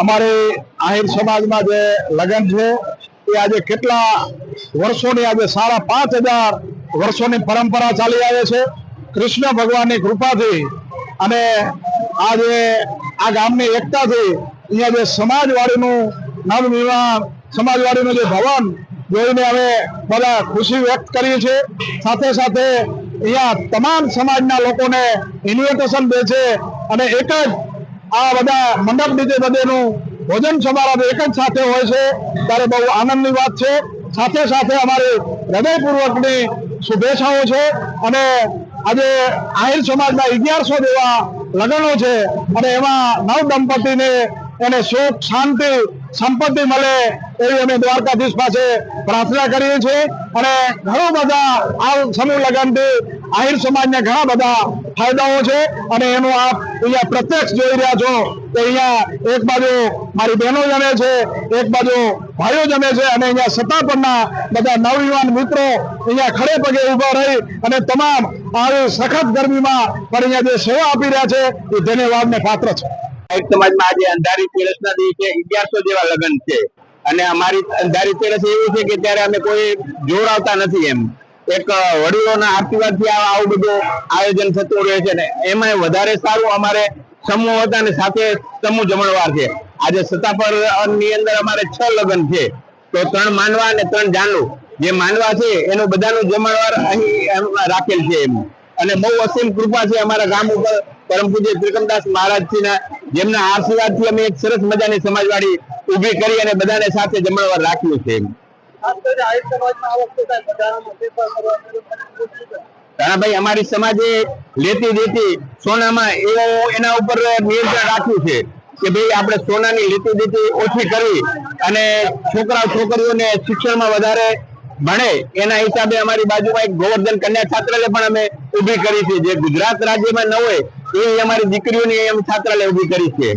અમારે આહિર સમાજમાં જે લગ્ન છે, એ આજે કેટલા વર્ષોની, આજે સાડા પાંચ હજાર વર્ષોની પરંપરા ચાલી આવે છે. કૃષ્ણ ભગવાનની કૃપાથી અને આજે આ ગામની એકતાથી અહીંયા જે સમાજવાડીનું નવનિર્માણ, સમાજવાડીનું જે ભવન જોઈને અમે બધા ખુશી વ્યક્ત કરીએ છીએ. સાથે સાથે અહીંયા તમામ સમાજના લોકોને ઇન્વિટેશન દે છે અને એક જ આ બધા મંડપ નીચે બધેનું ભોજન સમારંભ એક જ સાથે હોય છે. ત્યારે બહુ આનંદની વાત છે. સાથે સાથે અમારી હૃદયપૂર્વકની શુભેચ્છાઓ છે અને આજે આહિર સમાજના અગિયારસો જેવા લગ્નો છે અને એમાં નવ દંપતીને એને સુખ, શાંતિ, સંપત્તિ મળે એવી અમે દ્વારકાધીશ પાસે પ્રાર્થના કરીએ છીએ. અને ઘણા બધા આ સમૂહ લગ્નથી આહિર સમાજને ઘણા બધા ફાયદાઓ છે. અને એનું આપ અહીંયા પ્રત્યક્ષ જોઈ રહ્યા છો તો અહીંયા એક બાજુ મારી બહેનો જમે છે, એક બાજુ ભાઈઓ જમે છે અને અહીંયા સત્તાપરના બધા નવયુવાન મિત્રો અહીંયા ખડે પગે ઊભા રહી અને તમામ આવી સખત ગરમીમાં પણ અહીંયા જે સેવા આપી રહ્યા છે, એ ધન્યવાદને પાત્ર છે. એક સમાજમાં આજે અંધારી તેરસના દિવસે અગિયારસો જેવા લગ્ન છે. અને અમારી અંધારી તેરસ એવું છે કે ત્યારે અમે કોઈ જોર નથી એમ. એક વડીલોના આશીર્વાદથી આવું બધું આયોજન થતું રહે છે ને એમાં વધારે સારું અમારે સમૂહ હતા અને સાથે સમૂહ જમણવાર છે. આજે સત્તાપરની અંદર અમારે છ લગ્ન છે. તો ત્રણ માનવા અને ત્રણ જાનુ જે માનવા છે એનું બધાનું જમણવાર અહીં રાખેલ છે એમ. અને બહુ અસીમ કૃપા છે અમારા ગામ ઉપર પરમ પૂજ્ય ત્રિકમદાસ મહારાજજી ના જેમના આશીર્વાદથી અમે એક સરસ મજાની સમાજવાડી ઊભી કરી અને બધાને સાથે જમણવાર રાખ્યું છે એમ. અમારી સમાજે લેતી દેતી સોનામાં એવો એના ઉપર નિયંત્રણ રાખ્યું છે કે ભાઈ આપણે સોનાની લેતી દેતી ઓછી કરવી અને છોકરા છોકરીઓને શિક્ષણમાં વધારે ભણે. એના હિસાબે અમારી બાજુમાં એક ગોવર્ધન કન્યા છાત્રાલય પણ અમે ઊભી કરી છે. જે ગુજરાત રાજ્યમાં ન હોય, એ અમારી દીકરીઓની એમ છાત્રાલય ઊભી કરી છે.